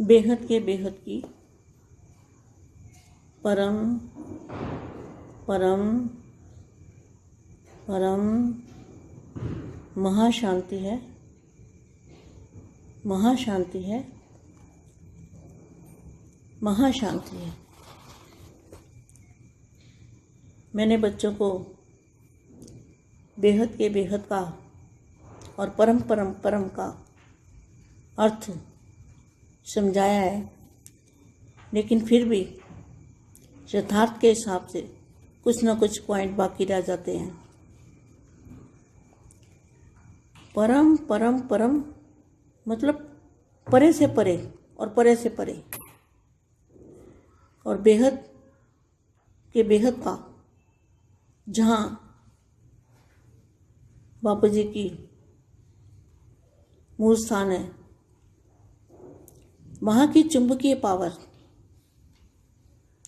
बेहद के बेहद की परम परम परम महाशांति है। महाशांति है। महाशांति है। मैंने बच्चों को बेहद के बेहद का और परम परम परम का अर्थ समझाया है। लेकिन फिर भी यथार्थ के हिसाब से कुछ ना कुछ पॉइंट बाकी रह जाते हैं। परम परम परम मतलब परे से परे और परे से परे। और बेहद के बेहद का, जहाँ बापू जी की मूल स्थान है वहाँ की चुंबकीय पावर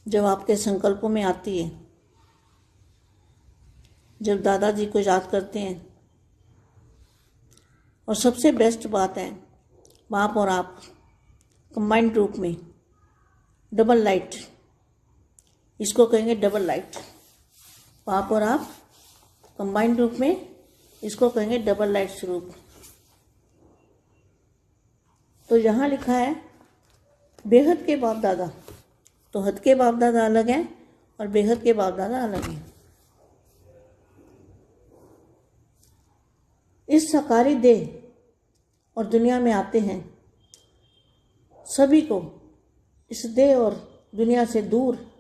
जब आपके संकल्पों में आती है, जब दादाजी को याद करते हैं, और सबसे बेस्ट बात है बाप और आप कंबाइंड रूप में डबल लाइट इसको कहेंगे डबल लाइट बाप और आप कंबाइंड रूप में इसको कहेंगे डबल लाइट स्वरूप तो यहाँ लिखा है बेहद के बाप दादा। तो हद के बाप दादा अलग हैं और बेहद के बाप दादा अलग हैं। इस सकारी देह और दुनिया में आते हैं। सभी को इस देह और दुनिया से दूर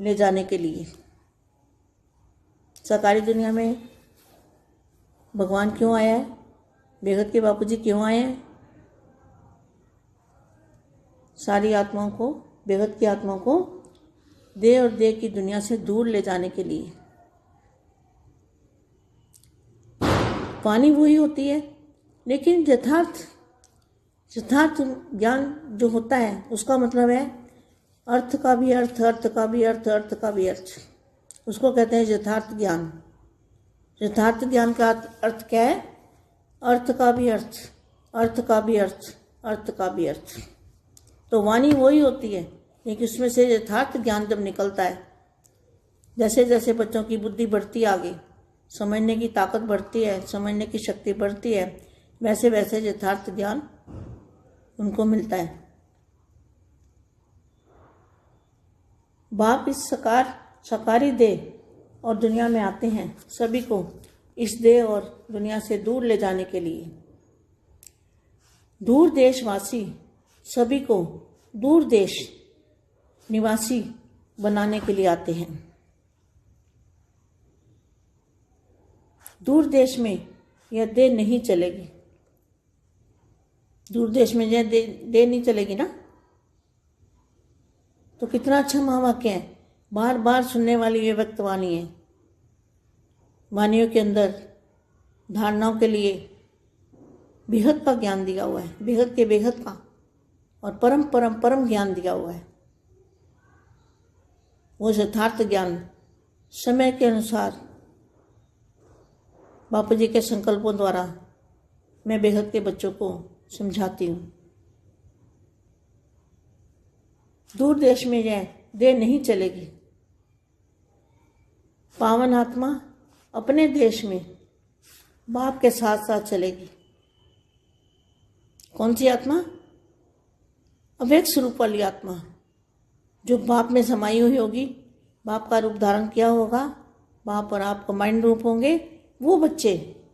ले जाने के लिए। सकारी दुनिया में भगवान क्यों आया है? बेहद के बापूजी क्यों आए हैं? सारी आत्माओं को, बेहद की आत्माओं को देह और देह की दुनिया से दूर ले जाने के लिए। वाणी वही होती है। लेकिन यथार्थ यथार्थ ज्ञान जो होता है, उसका मतलब है अर्थ का भी अर्थ अर्थ का भी अर्थ अर्थ का भी अर्थ। उसको कहते हैं यथार्थ ज्ञान। यथार्थ ज्ञान का अर्थ क्या है? अर्थ का भी अर्थ अर्थ का भी अर्थ अर्थ का भी अर्थ। तो वाणी वही होती है लेकिन उसमें से यथार्थ ज्ञान जब निकलता है जैसे जैसे बच्चों की बुद्धि बढ़ती आगे, समझने की ताकत बढ़ती है, समझने की शक्ति बढ़ती है वैसे वैसे यथार्थ ज्ञान उनको मिलता है। बाप इस सकार, सकारी देह और दुनिया में आते हैं सभी को इस देह और दुनिया से दूर ले जाने के लिए। दूर देशवासी सभी को दूर देश निवासी बनाने के लिए आते हैं। दूर देश में यह देह नहीं चलेगी। दूर देश में यह देह नहीं चलेगी ना? तो कितना अच्छा महावाक्य है। बार बार सुनने वाली ये व्यक्त वाणी है। वाणियों के अंदर धारणाओं के लिए बेहद का ज्ञान दिया हुआ है। बेहद के बेहद का। और परम परम परम ज्ञान दिया हुआ है। वो यथार्थ ज्ञान समय के अनुसार बापू जी के संकल्पों द्वारा मैं बेहद के बच्चों को समझाती हूँ। दूर देश में यह देह नहीं चलेगी। पावन आत्मा अपने देश में बाप के साथ साथ चलेगी। कौन सी आत्मा? अवेक स्वरूप वाली आत्मा, जो बाप में समाई हुई होगी, बाप का रूप धारण किया होगा, बाप और आप कमांड रूप होंगे, वो बच्चे,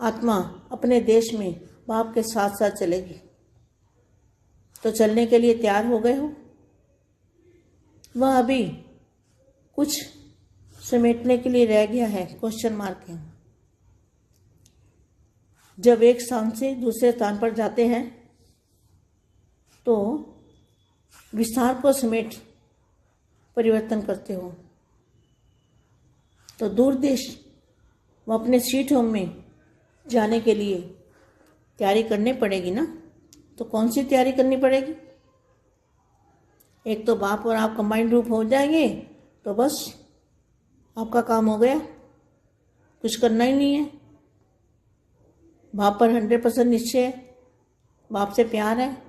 आत्मा अपने देश में बाप के साथ साथ चलेगी। तो चलने के लिए तैयार हो गए हो? वह अभी कुछ समेटने के लिए रह गया है क्वेश्चन मार्क है। जब एक स्थान से दूसरे स्थान पर जाते हैं तो विस्तार को समेट परिवर्तन करते हो। तो दूर देश वो अपने सीट होम में जाने के लिए तैयारी करनी पड़ेगी ना? तो कौन सी तैयारी करनी पड़ेगी? एक तो बाप और आप कंबाइंड रूप हो जाएँगे तो बस आपका काम हो गया। कुछ करना ही नहीं है। बाप पर हंड्रेड परसेंट निश्चय है। बाप से प्यार है।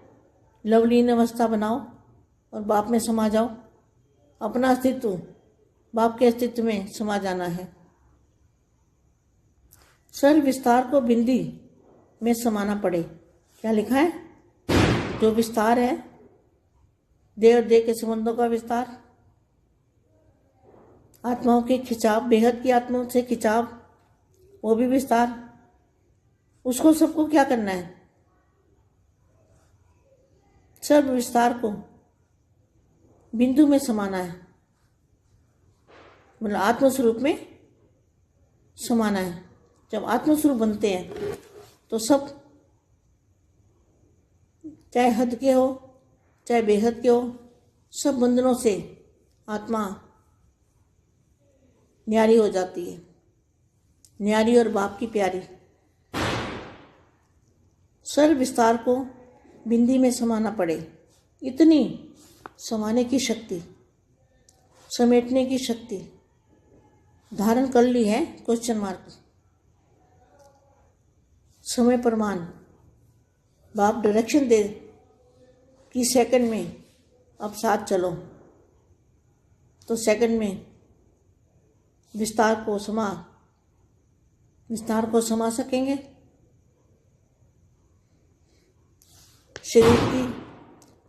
लवलीन अवस्था बनाओ और बाप में समा जाओ। अपना अस्तित्व बाप के अस्तित्व में समा जाना है। सर विस्तार को बिंदी में समाना पड़े। क्या लिखा है? जो विस्तार है दे और दे के संबंधों का विस्तार। आत्माओं के खिंचाव, बेहद की आत्माओं से खिंचाव, वो भी विस्तार। उसको सबको क्या करना है? सब विस्तार को। बिंदु में समाना है। मतलब आत्मस्वरूप में समाना है। जब आत्मस्वरूप बनते हैं तो सब चाहे हद के हो, चाहे बेहद के हो, सब बंधनों से आत्मा न्यारी हो जाती है। न्यारी और बाप की प्यारी। सर्व विस्तार को बिंदी में समाना पड़े। इतनी समाने की शक्ति, समेटने की शक्ति धारण कर ली है क्वेश्चन मार्क समय प्रमाण, बाप डायरेक्शन दे कि सेकंड में अब साथ चलो। तो सेकंड में विस्तार को समा, विस्तार को समा सकेंगे। शरीर की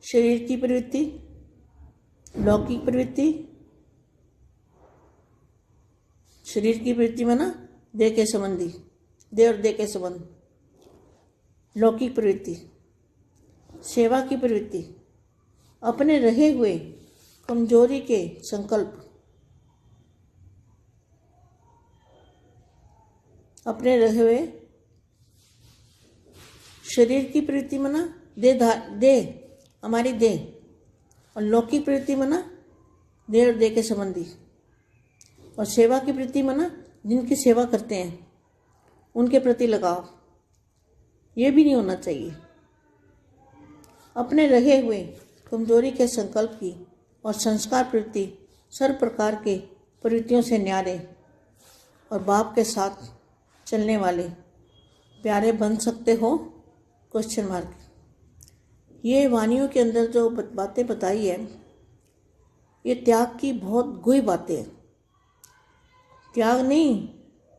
शरीर की प्रवृत्ति, लौकिक प्रवृत्ति, शरीर की प्रवृत्ति में ना दे के संबंधी दे और दे के संबंध, लौकिक प्रवृत्ति, सेवा की प्रवृत्ति, अपने रहे हुए कमज़ोरी के संकल्प, अपने रहे हुए शरीर की प्रवृत्ति मना दे दे, हमारी दे। और लौकिक प्रवृत्ति मना, दे और दे के संबंधी। और सेवा की प्रवृत्ति मना, जिनकी सेवा करते हैं, उनके प्रति लगाव। ये भी नहीं होना चाहिए। अपने रहे हुए, कमज़ोरी के संकल्प की और संस्कार प्रवृत्ति सर्व प्रकार के प्रवृत्तियों से न्यारे और बाप के साथ चलने वाले, प्यारे बन सकते हो क्वेश्चन मार्क ये वाणियों के अंदर जो बातें बताई है, ये त्याग की बहुत गुई बातें हैं। त्याग नहीं,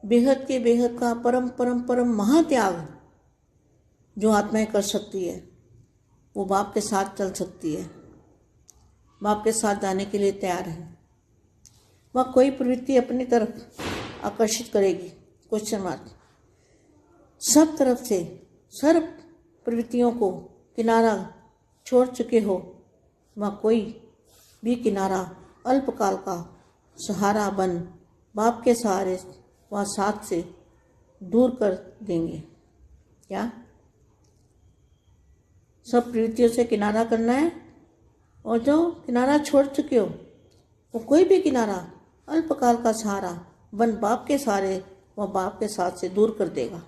बेहद के बेहद का परम परम परम महात्याग जो आत्माएँ कर सकती है, वो बाप के साथ चल सकती है। बाप के साथ जाने के लिए तैयार है। वह कोई प्रवृत्ति अपनी तरफ़ आकर्षित करेगी? क्वेश्चन मार्क सब तरफ़ से, सर्व प्रवृत्तियों को किनारा छोड़ चुके हो, वह कोई भी किनारा अल्पकाल का सहारा बन बाप के सहारे वह साथ से दूर कर देंगे। क्या? सब प्रवृत्तियों से किनारा करना है? और जो किनारा छोड़ चुके हो, वो कोई भी किनारा अल्पकाल का सहारा बन बाप के सहारे वह बाप के साथ से दूर कर देगा।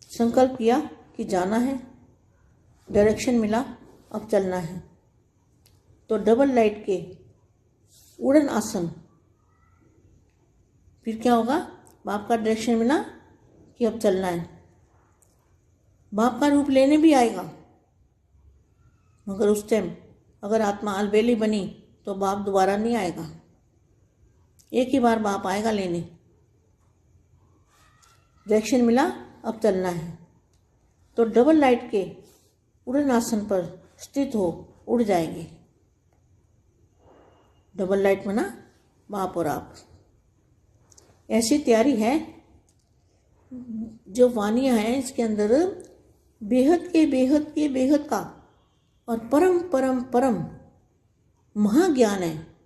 संकल्प किया कि जाना है? डायरेक्शन मिला, अब चलना है। तो डबल लाइट के उड़न आसन। फिर क्या होगा? बाप का डायरेक्शन मिला कि अब चलना है। बाप का रूप लेने भी आएगा। मगर उस टाइम अगर आत्मा अलबेली बनी तो बाप दोबारा नहीं आएगा। एक ही बार बाप आएगा लेने। डायरेक्शन मिला, अब चलना है। तो डबल लाइट के उड़न आसन पर स्थित हो, उड़ जाएँगे। डबल लाइट में ना बाप और आप। ऐसी तैयारी है, जो वानियाँ हैं, इसके अंदर बेहद के बेहद के बेहद का और परम परम परम महाज्ञान है।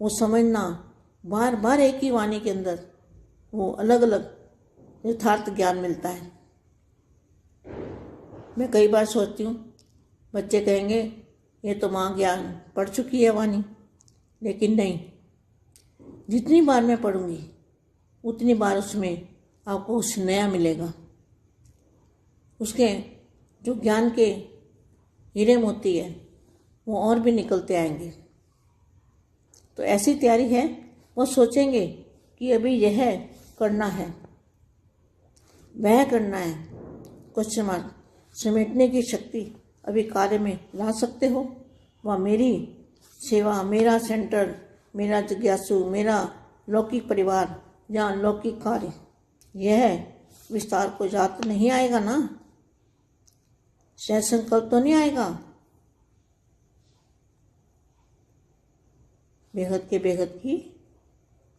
वो समझना बार बार एक ही वाणी के अंदर वो अलग अलग यथार्थ ज्ञान मिलता है। मैं कई बार सोचती हूँ, बच्चे कहेंगे, ये तो माँ ज्ञान पढ़ चुकी है वानी। लेकिन नहीं, जितनी बार मैं पढ़ूँगी, उतनी बार उसमें आपको कुछ नया मिलेगा। उसके जो ज्ञान के हीरे मोती है, वो और भी निकलते आएँगे। तो ऐसी तैयारी है, वो सोचेंगे कि अभी यह करना है, वह करना है क्वेश्चन मार्क समेटने की शक्ति अभी कार्य में ला सकते हो। वह मेरी सेवा, मेरा सेंटर, मेरा जिज्ञासु, मेरा लौकिक परिवार या लौकिक कार्य, यह विस्तार को जात नहीं आएगा ना? शायद संकल्प तो नहीं आएगा? बेहद के बेहद की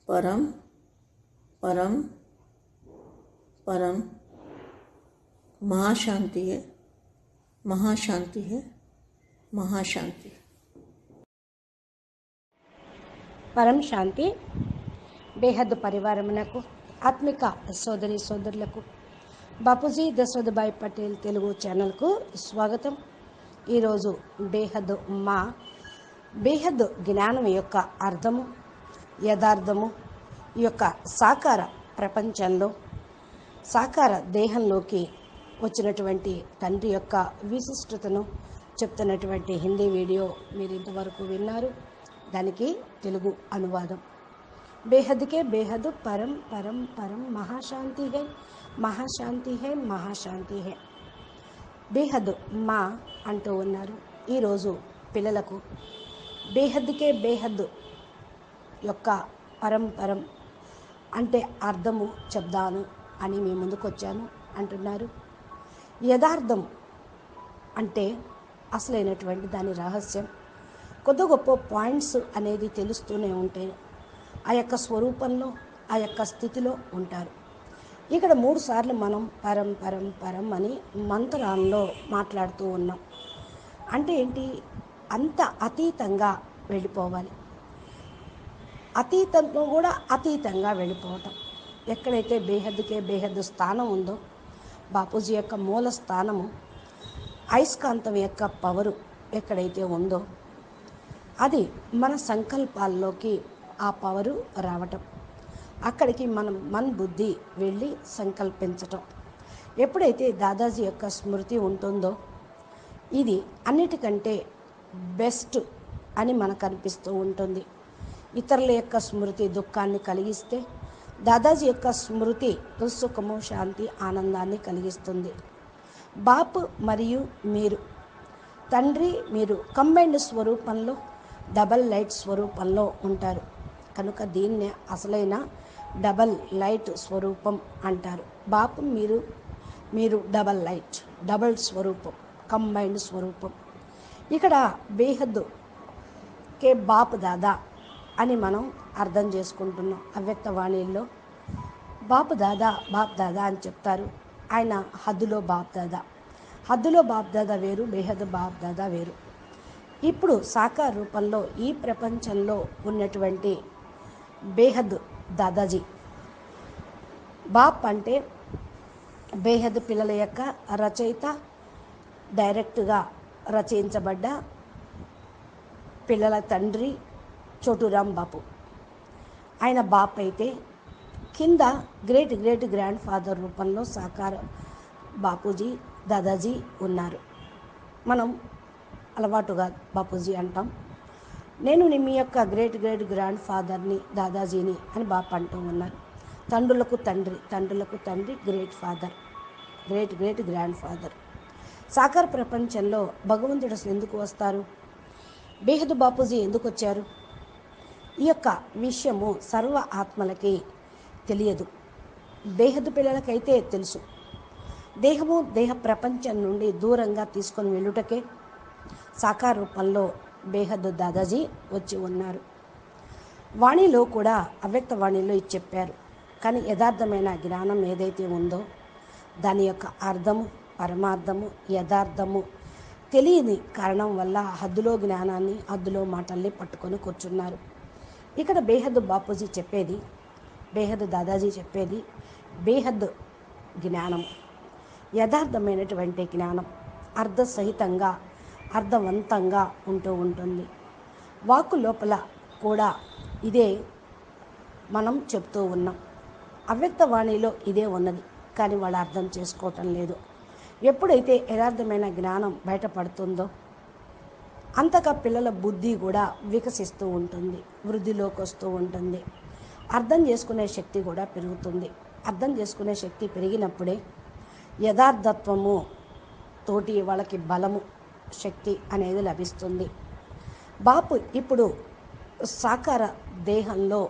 परम परम परम महाशांति है महाशांति है महाशांति है పరం శాంతి బేహద్ పరివారమునకు ఆత్మిక సోదరి సోదరులకు బాపూజీ దశరథభాయ్ పటేల్ తెలుగు ఛానల్కు స్వాగతం ఈరోజు బేహద్ మా బేహద్ జ్ఞానం యొక్క అర్థము యథార్థము ఈ యొక్క సాకార ప్రపంచంలో సాకార దేహంలోకి వచ్చినటువంటి తండ్రి యొక్క విశిష్టతను చెప్తున్నటువంటి హిందీ వీడియో మీరు ఇంతవరకు విన్నారు. దానికి తెలుగు అనువాదం. బేహద్కే బేహద్ పరం పరం పరం మహాశాంతి హే మహాశాంతి హే మహాశాంతి హే. బేహద్ మా అంటూ ఉన్నారు. ఈరోజు పిల్లలకు బేహద్కే బేహద్ యొక్క పరంపరం అంటే అర్థము చెప్దాను అని మీ ముందుకు వచ్చాను అంటున్నారు. యథార్థం అంటే అసలైనటువంటి దాని రహస్యం. కొద్ది గొప్ప పాయింట్స్ అనేది తెలుస్తూనే ఉంటే ఆ యొక్క స్వరూపంలో ఆ యొక్క స్థితిలో ఉంటారు. ఇక్కడ మూడు సార్లు మనం పరం పరం పరం అని మంత్రాల్లో మాట్లాడుతూ ఉన్నాం. అంటే ఏంటి? అంత అతీతంగా వెళ్ళిపోవాలి. అతీతంలో కూడా అతీతంగా వెళ్ళిపోవటం. ఎక్కడైతే బేహద్కే బేహద్దు స్థానం ఉందో బాపూజీ యొక్క మూల స్థానము అయస్కాంతం యొక్క పవరు ఎక్కడైతే ఉందో అది మన సంకల్పాల్లోకి ఆ పవరు రావటం. అక్కడికి మనం మన బుద్ధి వెళ్ళి సంకల్పించటం. ఎప్పుడైతే దాదాజీ యొక్క స్మృతి ఉంటుందో ఇది అన్నిటికంటే బెస్ట్ అని మనకు అనిపిస్తూ ఉంటుంది. ఇతరుల యొక్క స్మృతి దుఃఖాన్ని కలిగిస్తే దాదాజీ యొక్క స్మృతి సుఖము శాంతి ఆనందాన్ని కలిగిస్తుంది. బాపు మరియు మీరు. తండ్రి మీరు కంబైన్డ్ స్వరూపంలో డబల్ లైట్ స్వరూపంలో ఉంటారు. కనుక దీన్నే అసలైన డబల్ లైట్ స్వరూపం అంటారు. బాపు మీరు మీరు డబల్ లైట్ డబల్ స్వరూపం కంబైన్డ్ స్వరూపం. ఇక్కడ బేహద్ కే బాప్ దాదా అని మనం అర్థం చేసుకుంటున్నాం అవ్యక్త వాణిల్లో బాపు దాదా బాప్ దాదా అని చెప్తారు. ఆయన హద్దులో బాప్ దాదా. హద్దులో బాప్ దాదా వేరు బేహద్ బాప్ దాదా వేరు. ఇప్పుడు సాకార రూపంలో ఈ ప్రపంచంలో ఉన్నటువంటి బేహద్ దాదాజీ. బాప్ అంటే బేహద్ పిల్లల యొక్క రచయిత డైరెక్ట్గా రచయించబడ్డ పిల్లల తండ్రి చోటురాం బాపు. ఆయన బాప్ అయితే కింద గ్రేట్ గ్రేట్ గ్రాండ్ ఫాదర్ రూపంలో సాకార బాపూజీ దాదాజీ ఉన్నారు. మనం అలవాటుగా బాపూజీ అంటాం. నేను మీ యొక్క గ్రేట్ గ్రేట్ గ్రాండ్ ఫాదర్ని దాదాజీని అని బాప అంటూ ఉన్నారు. తండ్రులకు తండ్రి తండ్రులకు తండ్రి great father great great grandfather సాకార ప్రపంచంలో భగవంతుడు ఎందుకు వస్తారు? బేహదు బాపూజీ ఎందుకు వచ్చారు? ఈ యొక్క విషయము సర్వ ఆత్మలకి తెలియదు. బేహదు పిల్లలకైతే తెలుసు. దేహము దేహ ప్రపంచం నుండి దూరంగా తీసుకొని వెళ్ళుటకే సాకార రూపంలో బేహద్దు దాదాజీ వచ్చి ఉన్నారు. వాణిలో కూడా అవ్యక్త వాణిలో ఇది చెప్పారు. కానీ యథార్థమైన జ్ఞానం ఏదైతే ఉందో దాని యొక్క అర్థము పరమార్థము యథార్థము తెలియని కారణం వల్ల హద్దులో జ్ఞానాన్ని హద్దులో మాటల్ని పట్టుకొని కూర్చున్నారు. ఇక్కడ బేహద్దు బాపూజీ చెప్పేది బేహద్దు దాదాజీ చెప్పేది బేహద్దు జ్ఞానం యథార్థమైనటువంటి జ్ఞానం అర్థసహితంగా అర్థవంతంగా ఉంటూ ఉంటుంది. వాక్కు లోపల కూడా ఇదే మనం చెప్తూ ఉన్నాం. అవ్యక్త వాణిలో ఇదే ఉన్నది కానీ వాళ్ళు అర్థం చేసుకోవటం లేదు. ఎప్పుడైతే యథార్థమైన జ్ఞానం బయటపడుతుందో అంతగా పిల్లల బుద్ధి కూడా వికసిస్తూ ఉంటుంది వృద్ధిలోకి వస్తూ ఉంటుంది. అర్థం చేసుకునే శక్తి కూడా పెరుగుతుంది. అర్థం చేసుకునే శక్తి పెరిగినప్పుడే యథార్థత్వము తోటి వాళ్ళకి బలము శక్తి అనేది లభిస్తుంది. బాపు ఇప్పుడు సాకార దేహంలో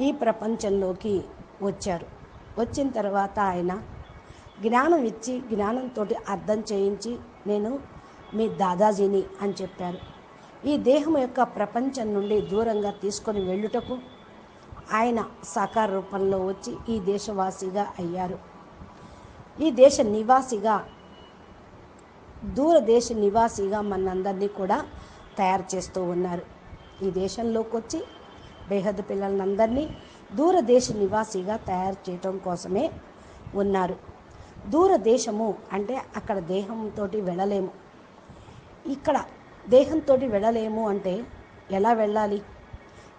ఈ ప్రపంచంలోకి వచ్చారు. వచ్చిన తర్వాత ఆయన జ్ఞానం ఇచ్చి జ్ఞానంతో అర్థం చేయించి నేను మీ దాదాజీని అని చెప్పారు. ఈ దేహం యొక్క ప్రపంచం నుండి దూరంగా తీసుకొని వెళ్ళుటకు ఆయన సాకార రూపంలో వచ్చి ఈ దేశవాసిగా అయ్యారు. ఈ దేశ నివాసిగా దూరదేశ నివాసిగా మనందరినీ కూడా తయారు చేస్తూ ఉన్నారు. ఈ దేశంలోకి వచ్చి బేహద్ పిల్లలందరినీ దూరదేశ నివాసిగా తయారు చేయటం కోసమే ఉన్నారు. దూరదేశము అంటే అక్కడ దేహంతో వెళ్ళలేము. ఇక్కడ దేహంతో వెళ్ళలేము అంటే ఎలా వెళ్ళాలి?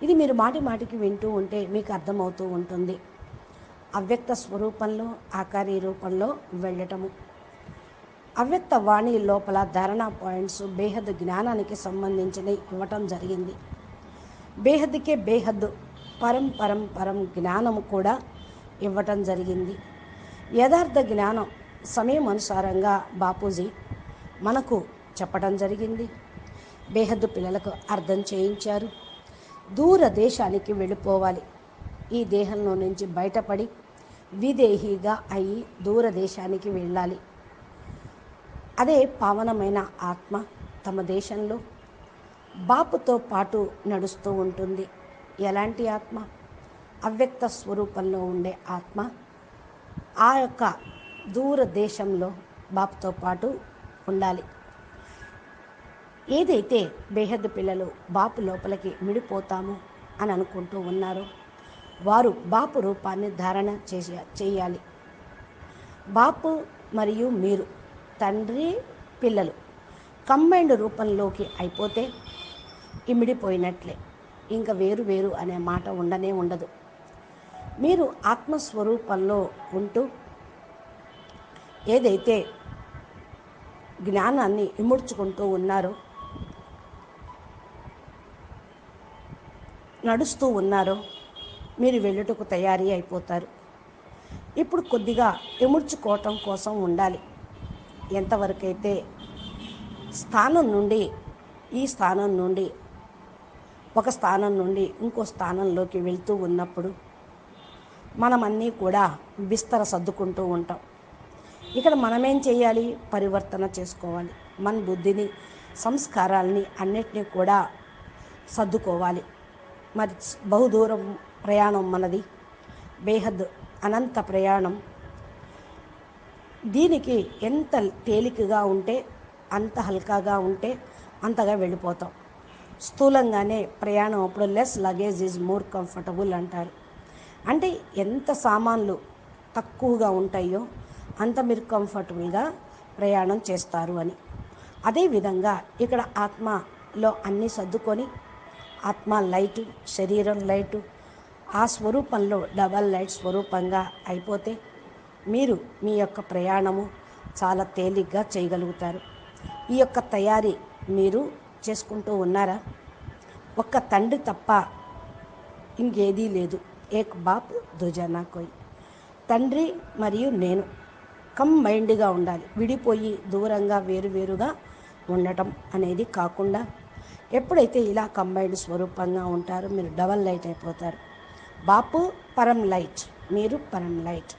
ఇది మీరు మాటి మాటికి వింటూ ఉంటే మీకు అర్థమవుతూ ఉంటుంది. అవ్యక్త స్వరూపంలో ఆకారీ రూపంలో వెళ్ళటము. అవ్యక్త వాణి లోపల ధారణా పాయింట్స్ బేహద్ జ్ఞానానికి సంబంధించినవి ఇవ్వటం జరిగింది. బేహద్కే బేహద్ పరం పరం పరం జ్ఞానము కూడా ఇవ్వటం జరిగింది. యథార్థ జ్ఞానం సమయం అనుసారంగా బాపూజీ మనకు చెప్పడం జరిగింది. బేహద్దు పిల్లలకు అర్థం చేయించారు. దూర దేశానికి వెళ్ళిపోవాలి. ఈ దేహంలో నుంచి బయటపడి విదేహీగా అయి దూర దేశానికి వెళ్ళాలి. అదే పావనమైన ఆత్మ తమ దేశంలో బాపుతో పాటు నడుస్తూ ఉంటుంది. ఎలాంటి ఆత్మ? అవ్యక్త స్వరూపంలో ఉండే ఆత్మ ఆ యొక్క దూర దేశంలో బాపుతో పాటు ఉండాలి. ఏదైతే బేహద్దు పిల్లలు బాపు లోపలికి మిడిపోతాము అని అనుకుంటూ ఉన్నారో వారు బాపు రూపాన్ని ధారణ చేసే చేయాలి. బాపు మరియు మీరు తండ్రి పిల్లలు కంబైండ్ రూపంలోకి అయిపోతే ఇమిడిపోయినట్లే. ఇంకా వేరు వేరు అనే మాట ఉండనే ఉండదు. మీరు ఆత్మస్వరూపంలో ఉంటూ ఏదైతే జ్ఞానాన్ని ఇముడ్చుకుంటూ ఉన్నారో నడుస్తూ ఉన్నారో. మీరు వెళ్ళుటకు తయారీ అయిపోతారు. ఇప్పుడు కొద్దిగా ఇముడ్చుకోవటం కోసం ఉండాలి. ఎంతవరకైతే స్థానం నుండి ఈ స్థానం నుండి ఒక స్థానం నుండి ఇంకో స్థానంలోకి వెళ్తూ ఉన్నప్పుడు మనమన్నీ కూడా బిస్తర సర్దుకుంటూ ఉంటాం. ఇక్కడ మనమేం చేయాలి? పరివర్తన చేసుకోవాలి. మన బుద్ధిని సంస్కారాలని అన్నిటినీ కూడా సర్దుకోవాలి. మరి బహుదూరం ప్రయాణం మనది. బేహద్ అనంత ప్రయాణం. దీనికి ఎంత తేలికగా ఉంటే అంత హల్కాగా ఉంటే అంతగా వెళ్ళిపోతాం. స్థూలంగానే ప్రయాణం అప్పుడు less luggage is more comfortable అంటారు. అంటే ఎంత సామాన్లు తక్కువగా ఉంటాయో అంత మీరు కంఫర్టబుల్గా ప్రయాణం చేస్తారు అని. అదేవిధంగా ఇక్కడ ఆత్మలో అన్నీ సర్దుకొని ఆత్మ లైటు శరీరం లైటు ఆ స్వరూపంలో డబల్ లైట్ స్వరూపంగా అయిపోతే మీరు మీ యొక్క ప్రయాణము చాలా తేలిగ్గా చేయగలుగుతారు. ఈ యొక్క తయారీ మీరు చేసుకుంటూ ఉన్నారా? ఒక్క తండ్రి తప్ప ఇంకేదీ లేదు. ఏక్ బాప్ దుజానా కోయ్. తండ్రి మరియు నేను కంబైండ్గా ఉండాలి. విడిపోయి దూరంగా వేరువేరుగా ఉండటం అనేది కాకుండా ఎప్పుడైతే ఇలా కంబైండ్ స్వరూపంగా ఉంటారో మీరు డబల్ లైట్ అయిపోతారు. బాపు పరం లైట్. మీరు పరం లైట్.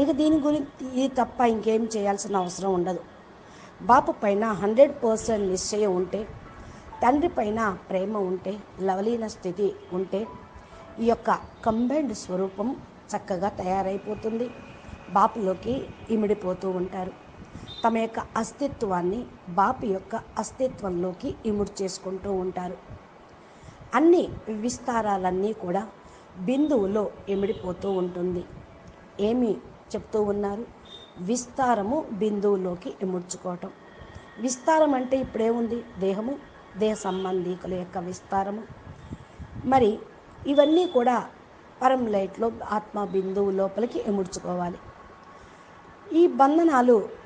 ఇక దీని గురించి ఇది తప్ప ఇంకేం చేయాల్సిన అవసరం ఉండదు. బాపు పైన హండ్రెడ్ పర్సెంట్ నిశ్చయం ఉంటే తండ్రి పైన ప్రేమ ఉంటే లవలీన స్థితి ఉంటే ఈ యొక్క కంబైండ్ స్వరూపం చక్కగా తయారైపోతుంది. బాపులోకి ఇమిడిపోతూ ఉంటారు. తమ యొక్క అస్తిత్వాన్ని బాపు యొక్క అస్తిత్వంలోకి ఇముడు చేసుకుంటూ ఉంటారు. అన్ని విస్తారాలన్నీ కూడా బిందువులో ఇమిడిపోతూ ఉంటుంది. ఏమి చెప్తూ ఉన్నారు? విస్తారము బిందువులోకి ఇముడ్చుకోవటం. విస్తారం అంటే ఇప్పుడేముంది దేహము దేహ సంబంధీకుల యొక్క విస్తారము. మరి ఇవన్నీ కూడా పరం లైట్లో ఆత్మ బిందువు లోపలికి ఇముడ్చుకోవాలి. ఈ బంధనాలు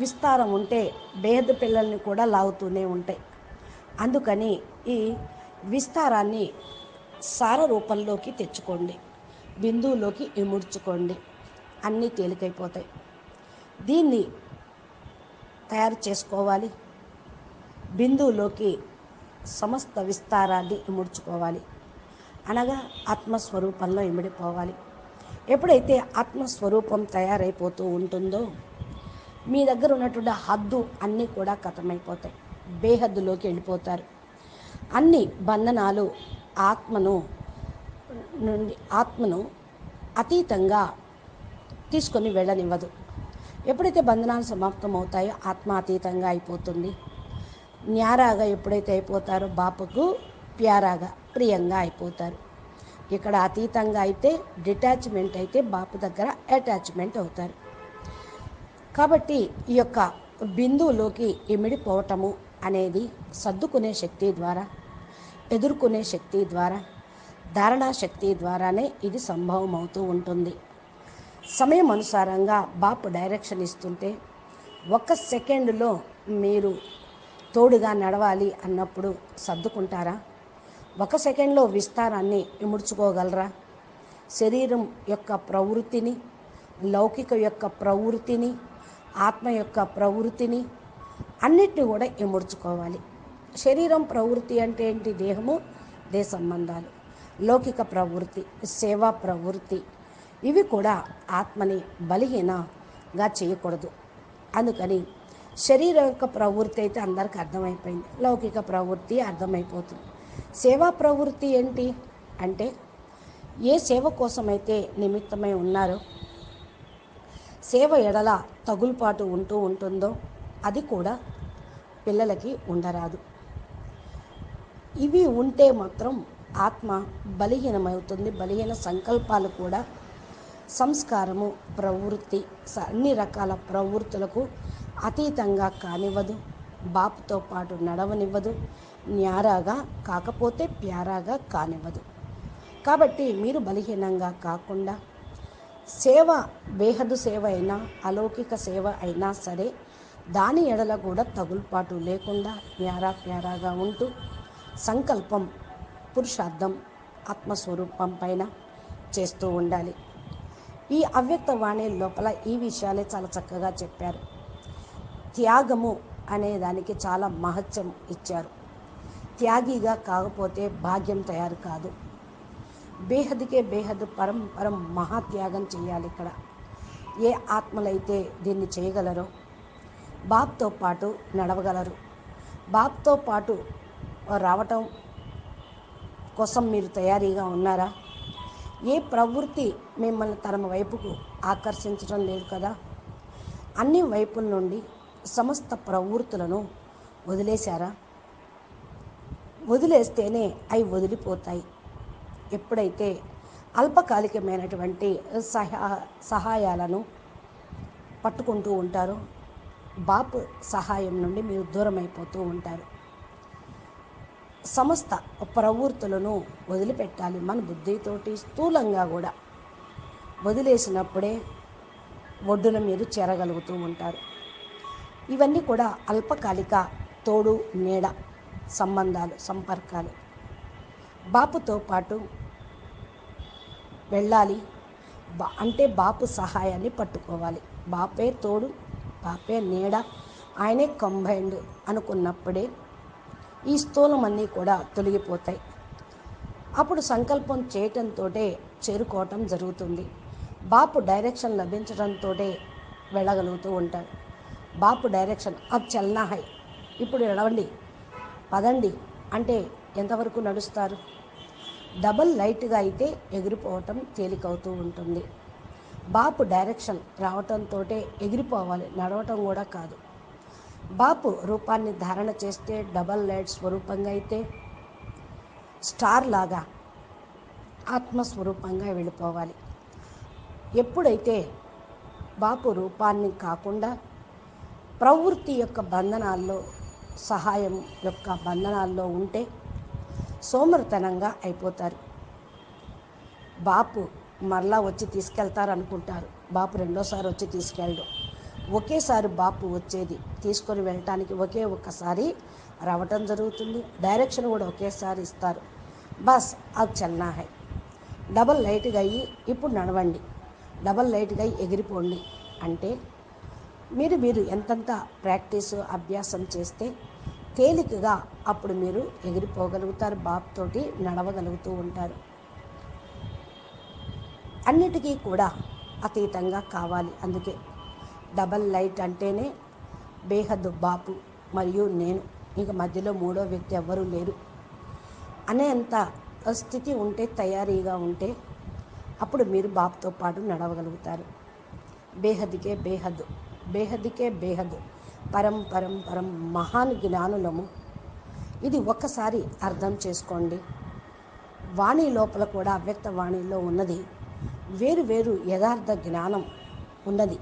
విస్తారం ఉంటే బేద పిల్లల్ని కూడా లాగుతూనే ఉంటాయి. అందుకని ఈ విస్తారాన్ని సార రూపంలోకి తెచ్చుకోండి. బిందువులోకి ఇముడ్చుకోండి. అన్నీ తేలికైపోతాయి. దీన్ని తయారు చేసుకోవాలి. బిందువులోకి సమస్త విస్తారాన్ని ఇముడ్చుకోవాలి. అనగా ఆత్మస్వరూపంలో ఇమిడిపోవాలి. ఎప్పుడైతే ఆత్మస్వరూపం తయారైపోతూ ఉంటుందో మీ దగ్గర ఉన్నటువంటి హద్దు అన్నీ కూడా కథమైపోతాయి. బేహద్దులోకి వెళ్ళిపోతారు. అన్ని బంధనాలు ఆత్మను నుండి ఆత్మను అతీతంగా తీసుకొని వెళ్ళనివ్వదు. ఎప్పుడైతే బంధనాలు సమాప్తం అవుతాయో ఆత్మ అతీతంగా అయిపోతుంది. న్యారాగా ఎప్పుడైతే అయిపోతారో బాపుకు ప్యారాగా ప్రియంగా అయిపోతారు. ఇక్కడ అతీతంగా అయితే డిటాచ్మెంట్ అయితే బాపు దగ్గర అటాచ్మెంట్ అవుతారు. కాబట్టి ఈ యొక్క బిందువులోకి ఇమిడిపోవటము అనేది సర్దుకునే శక్తి ద్వారా ఎదుర్కొనే శక్తి ద్వారా ధారణా శక్తి ద్వారానే ఇది సంభవం అవుతూ ఉంటుంది. సమయం అనుసారంగా బాపు డైరెక్షన్ ఇస్తుంటే ఒక సెకండ్లో మీరు తోడుగా నడవాలి అన్నప్పుడు సర్దుకుంటారా? ఒక సెకండ్లో విస్తారాన్ని ఇముడ్చుకోగలరా శరీరం యొక్క ప్రవృత్తిని లౌకిక యొక్క ప్రవృత్తిని ఆత్మ యొక్క ప్రవృత్తిని అన్నిటిని కూడా ఇముడ్చుకోవాలి. శరీరం ప్రవృత్తి అంటే ఏంటి? దేహము దేహ సంబంధాలు. లౌకిక ప్రవృత్తి సేవా ప్రవృత్తి ఇవి కూడా ఆత్మని బలహీనగా చేయకూడదు. అందుకని శరీరం యొక్క ప్రవృత్తి అయితే అందరికి అర్థమైపోయింది. లౌకిక ప్రవృత్తి అర్థమైపోతుంది. సేవా ప్రవృత్తి ఏంటి? అంటే ఏ సేవ కోసమైతే నిమిత్తమై ఉన్నారో సేవ ఎడల తగులుపాటు ఉంటూ ఉంటుందో అది కూడా పిల్లలకి ఉండరాదు. ఇవి ఉంటే మాత్రం ఆత్మ బలహీనమవుతుంది. బలహీన సంకల్పాలు కూడా సంస్కారము ప్రవృత్తి స- అన్ని రకాల ప్రవృత్తులకు అతీతంగా కానివ్వదు. బాపుతో పాటు నడవనివ్వదు. న్యారాగా కాకపోతే ప్యారాగా కానివ్వదు. కాబట్టి మీరు బలహీనంగా కాకుండా సేవ బేహదు సేవ అయినా అలౌకిక సేవ అయినా సరే దాని ఎడల కూడా తగులుపాటు లేకుండా ప్యారా ప్యారాగా ఉంటూ సంకల్పం పురుషార్థం ఆత్మస్వరూపం పైన చేస్తూ ఉండాలి. ఈ అవ్యక్త వాణి లోపల ఈ విషయాలే చాలా చక్కగా చెప్పారు. త్యాగము అనే దానికి చాలా మహత్యం ఇచ్చారు. త్యాగిగా కాకపోతే భాగ్యం తయారు కాదు. బేహద్కే బేహద్ పరం పరం మహాత్యాగం చేయాలి ఇక్కడ. ఏ ఆత్మలైతే దీన్ని చేయగలరో బాప్తో పాటు నడవగలరు. బాప్తో పాటు రావటం కోసం మీరు తయారీగా ఉన్నారా? ఏ ప్రవృత్తి మిమ్మల్ని తన వైపుకు ఆకర్షించడం లేదు కదా? అన్ని వైపుల నుండి సమస్త ప్రవృత్తులను వదిలేశారా? వదిలేస్తేనే అవి వదిలిపోతాయి. ఎప్పుడైతే అల్పకాలికమైనటువంటి సహా సహాయాలను పట్టుకుంటూ ఉంటారో. బాపు సహాయం నుండి మీరు దూరం అయిపోతూ ఉంటారు. సమస్త ప్రవృత్తులను వదిలిపెట్టాలి. మన బుద్ధితోటి స్థూలంగా కూడా వదిలేసినప్పుడే ఒడ్డున మీరు చేరగలుగుతూ ఉంటారు. ఇవన్నీ కూడా అల్పకాలిక తోడు నీడ సంబంధాలు సంపర్కాలు. బాపుతో పాటు వెళ్ళాలి. బా అంటే బాపు సహాయాన్ని పట్టుకోవాలి. బాపే తోడు బాపే నీడ. ఆయనే కంబైండ్ అనుకున్నప్పుడే ఈ స్థూలం అన్నీ కూడా తొలగిపోతాయి. అప్పుడు సంకల్పం చేయటంతో చేరుకోవటం జరుగుతుంది. బాపు డైరెక్షన్ లభించడంతో వెళ్ళగలుగుతూ ఉంటారు బాపు డైరెక్షన్ అది చల్నా హై. ఇప్పుడు నడవండి. పదండి. అంటే ఎంతవరకు నడుస్తారు? డబల్ లైట్గా అయితే ఎగిరిపోవటం తేలికవుతూ ఉంటుంది. బాపు డైరెక్షన్ రావటంతో ఎగిరిపోవాలి నడవటం కూడా కాదు. బాపు రూపాన్ని ధారణ చేస్తే డబల్ లైట్ స్వరూపంగా అయితే స్టార్ లాగా ఆత్మస్వరూపంగా వెళ్ళిపోవాలి. ఎప్పుడైతే బాపు రూపాన్ని కాకుండా ప్రవృత్తి యొక్క బంధనాల్లో సహాయం యొక్క బంధనాల్లో ఉంటే సోమరితనంగా అయిపోతారు. బాపు మరలా వచ్చి తీసుకెళ్తారు అనుకుంటారు బాపు రెండోసారి వచ్చి తీసుకెళ్ళడు. ఒకేసారి బాపు వచ్చేది తీసుకొని వెళ్ళటానికి ఒకే ఒక్కసారి రావటం జరుగుతుంది. డైరెక్షన్ కూడా ఒకేసారి ఇస్తారు. బస్ అది చల్నా హై. డబల్ లైట్గా అయ్యి ఇప్పుడు నడవండి. డబల్ లైట్గా అయ్యి ఎగిరిపోండి. అంటే మీరు మీరు ఎంతంత ప్రాక్టీస్ అభ్యాసం చేస్తే తేలికగా అప్పుడు మీరు ఎగిరిపోగలుగుతారు బాబుతోటి నడవగలుగుతూ ఉంటారు. అన్నిటికీ కూడా అతీతంగా కావాలి. అందుకే డబల్ లైట్ అంటేనే బేహద్దు బాపు మరియు నేను. ఇంక మధ్యలో మూడో వ్యక్తి ఎవ్వరూ లేరు. అనేంత స్థితి ఉంటే తయారీగా ఉంటే అప్పుడు మీరు బాపుతో పాటు నడవగలుగుతారు. బేహద్దుకే బేహద్దు బేహద్దుకే బేహద్దు పరం పరం పరం మహాన్ జ్ఞానులము. ఇది ఒక్కసారి అర్థం చేసుకోండి. వాణి లోపల కూడా అవ్యక్త వాణిలో ఉన్నది. వేరు వేరు యథార్థ జ్ఞానం ఉన్నది.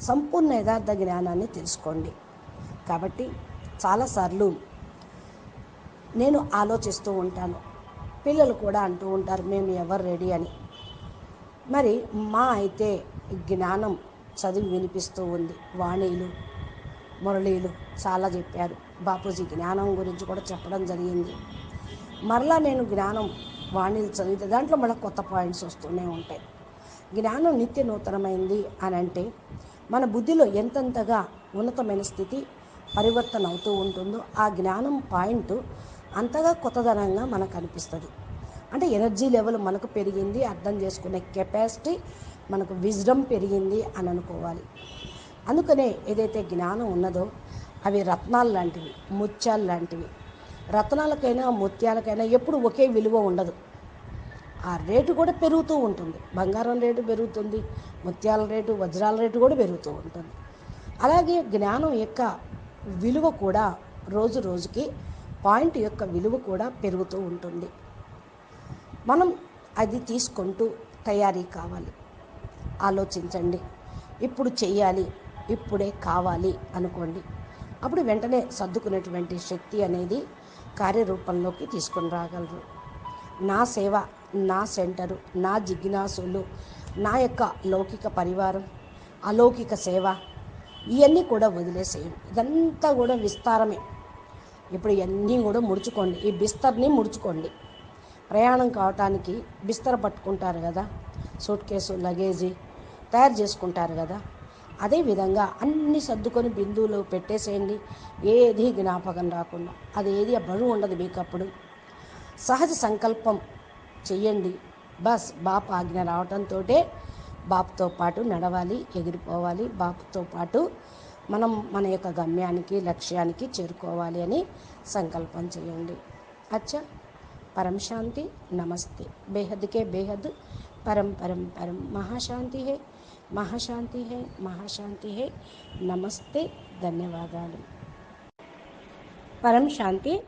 సంపూర్ణ యథార్థ జ్ఞానాన్ని తెలుసుకోండి. కాబట్టి చాలాసార్లు నేను ఆలోచిస్తూ ఉంటాను. పిల్లలు కూడా అంటూ ఉంటారు మేము ఎవరు రెడీ అని. మరి మా అయితే జ్ఞానం చదివి వినిపిస్తూ ఉంది వాణిలు. మురళీలు చాలా చెప్పారు. బాపూజీ జ్ఞానం గురించి కూడా చెప్పడం జరిగింది. మరలా నేను జ్ఞానం వాణీలు చదివితే దాంట్లో మళ్ళీ కొత్త పాయింట్స్ వస్తూనే ఉంటాయి. జ్ఞానం నిత్య నూతనమైంది అని అంటే మన బుద్ధిలో ఎంతెంతగా ఉన్నతమైన స్థితి పరివర్తన అవుతూ ఉంటుందో ఆ జ్ఞానం పాయింట్ అంతగా కొత్తదనంగా మనకు అనిపిస్తుంది అంటే ఎనర్జీ లెవెల్ మనకు పెరిగింది అర్థం చేసుకునే కెపాసిటీ మనకు విజ్డమ్ పెరిగింది అని అనుకోవాలి. అందుకనే ఏదైతే జ్ఞానం ఉన్నదో అవి రత్నాలు లాంటివి ముత్యాలు లాంటివి. రత్నాలకైనా ముత్యాలకైనా ఎప్పుడు ఒకే విలువ ఉండదు. ఆ రేటు కూడా పెరుగుతూ ఉంటుంది. బంగారం రేటు పెరుగుతుంది ముత్యాల రేటు వజ్రాల రేటు కూడా పెరుగుతూ ఉంటుంది. అలాగే జ్ఞానం యొక్క విలువ కూడా రోజు రోజుకి పాయింట్ యొక్క విలువ కూడా పెరుగుతూ ఉంటుంది. మనం అది తీసుకుంటూ తయారీ కావాలి. ఆలోచించండి. ఇప్పుడు చెయ్యాలి. ఇప్పుడే కావాలి అనుకోండి. అప్పుడు వెంటనే సర్దుకునేటువంటి శక్తి అనేది కార్యరూపంలోకి తీసుకొని రాగలరు. నా సేవ నా సెంటరు నా జిజ్ఞాసులు నా యొక్క లౌకిక పరివారం అలౌకిక సేవ ఇవన్నీ కూడా వదిలేసేయండి ఇదంతా కూడా విస్తారమే. ఇప్పుడు ఇవన్నీ కూడా ముడుచుకోండి. ఈ బిస్తర్ని ముడుచుకోండి. ప్రయాణం కావటానికి బిస్తర పట్టుకుంటారు కదా. సూట్ కేసు లగేజీ తయారు చేసుకుంటారు కదా. అదేవిధంగా అన్ని సర్దుకొని బిందువులు పెట్టేసేయండి. ఏది జ్ఞాపకం రాకుండా. అది ఏది బరువు ఉండదు మీకు అప్పుడు సహజ సంకల్పం చెయ్యండి. బస్ బాప్ ఆజ్ఞ రావడంతో బాపుతో పాటు నడవాలి ఎగిరిపోవాలి. బాపుతో పాటు మనం మన యొక్క గమ్యానికి లక్ష్యానికి చేరుకోవాలి అని సంకల్పం చేయండి అచ్చా. పరం శాంతి. నమస్తే. బేహద్కే బేహద్. పరం పరం పరం. మహాశాంతి హే. महाशांति है महाशांति है। नमस्ते धन्यवाद परम शांति